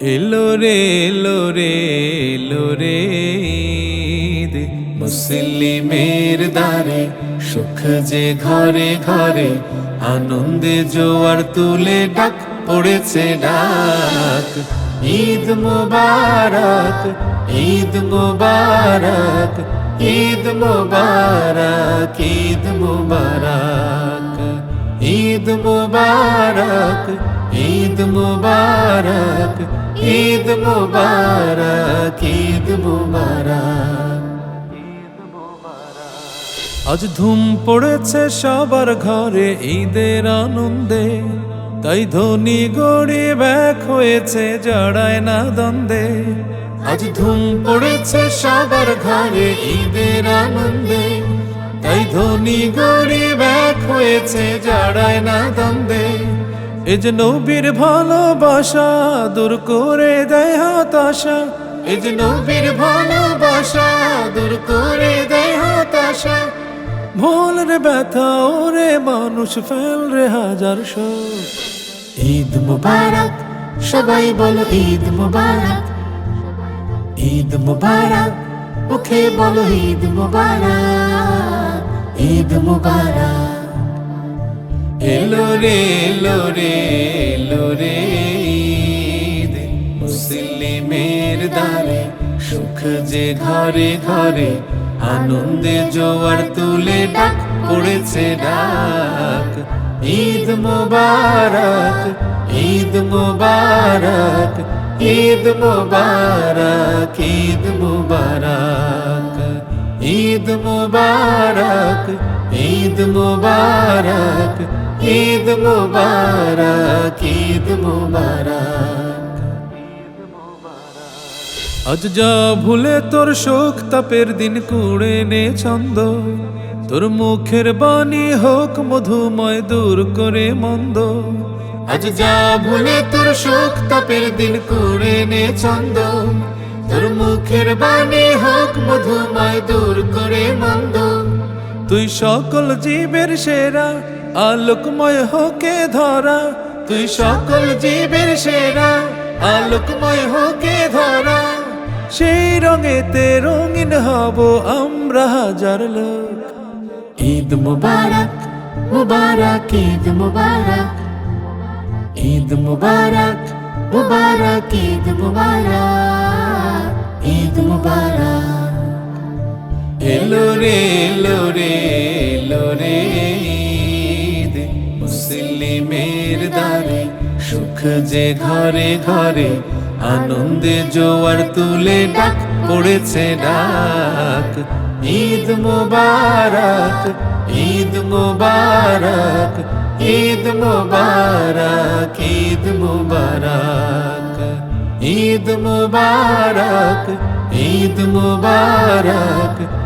এলো রে এলো রে এলো রে। মুসলিমের দ্বারে সুখ যে ঘরে ঘরে, আনন্দে জোয়ার তুলে ডাক পড়েছে ডাক ঈদ মুবারক ঈদ মুবারক ঈদ মুবারক ঈদ মুবারক ঈদ মুবারক ঈদ মুবারক ঈদ মুবারক ঈদ মুবারক। আজ ধুম পড়েছে সবার ঘরে ঈদের আনন্দে, তাই ধনী গরিব এক হয়েছে জড়ায় না দ্বন্দ্বে। আজ ধুম পড়েছে সবার ঘরে ঈদের আনন্দে তাই ধনী গরিব এক হয়েছে জড়ায় না দ্বন্দ্বে। এ যে নবীর ভালোবাসা দূর করে দেয় হতাশা, এ যে নবীর ভালোবাসা দূর করে দেয় হতাশা। ভোল রে ব্যথা, ওরে মানুষ ফেল রে হাজার ঈদ মুবারক, সবাই বলো ঈদ মুবারক। ঈদ মুবারক, মুখে বলো ঈদ মুবারক। ঈদ মুবারক। এলো রে এলো রে এলো রে ঈদ। মুসলিমের দ্বারে সুখ যে ঘরে ঘরে, আনন্দে জোয়ার তুলে ডাক পড়েছে ডাক। ঈদ মুবারক ঈদ মুবারক ঈদ মুবারক ঈদ মুবারক। ঈদ মুবারক ঈদ মুবারক ঈদ মুবারক ঈদ মুবারক। আজ যা ভুলে তোর শোক তাপের দিন কুড়ে নে ছন্দ। তোর মুখের বাণী হোক মধুময়, দূর করে মন্দ। আজ যা ভুলে তোর শোক তাপের দিন কুড়ে নে ছন্দ। তোর মুখের বাণী হোক দূর করে মন্দ। তুই সকল জীবের সেরা, আলোকময় হোকে ধরা। তুই সকল জীবের সেরা, আলোকময় হোকে ধরা। সেই রঙেতে রঙিন হব আমরা হাজার লোক। ঈদ মুবারক মুবারক, ঈদ মুবারক। ঈদ মুবারক মুবারক, ঈদ মুবারক। এলো রে এলো রে এলো রে ঈদ। মুসলিমের দ্বারে সুখ যে ঘরে ঘরে, আনন্দে জোয়ার তুলে ডাক পড়েছে ডাক ঈদ মুবারক ঈদ মুবারক ঈদ মুবারক ঈদ মুবারক ঈদ মুবারক ঈদ মুবারক